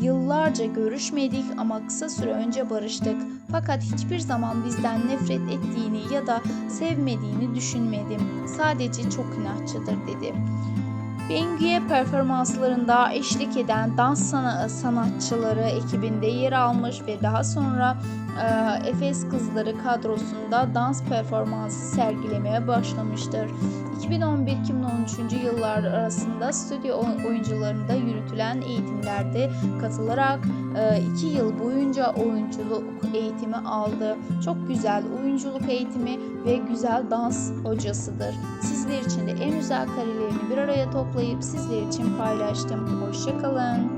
yıllarca görüşmedik ama kısa süre önce barıştık. Fakat hiçbir zaman bizden nefret ettiğini ya da sevmediğini düşünmedim. Sadece çok inatçıdır dedi. Bengü'ye performanslarında eşlik eden dans sana- sanatçıları ekibinde yer almış ve daha sonra e, Efes Kızları kadrosunda dans performansı sergilemeye başlamıştır. 2011-2013 yıllar arasında stüdyo oy- oyuncularında yürütülen eğitimlerde katılarak 2 yıl boyunca oyunculuk eğitimi aldı. Çok güzel oyunculuk eğitimi ve güzel dans hocasıdır. Sizler için de en güzel karelerini bir araya toplayıp sizler için paylaştım. Hoşçakalın.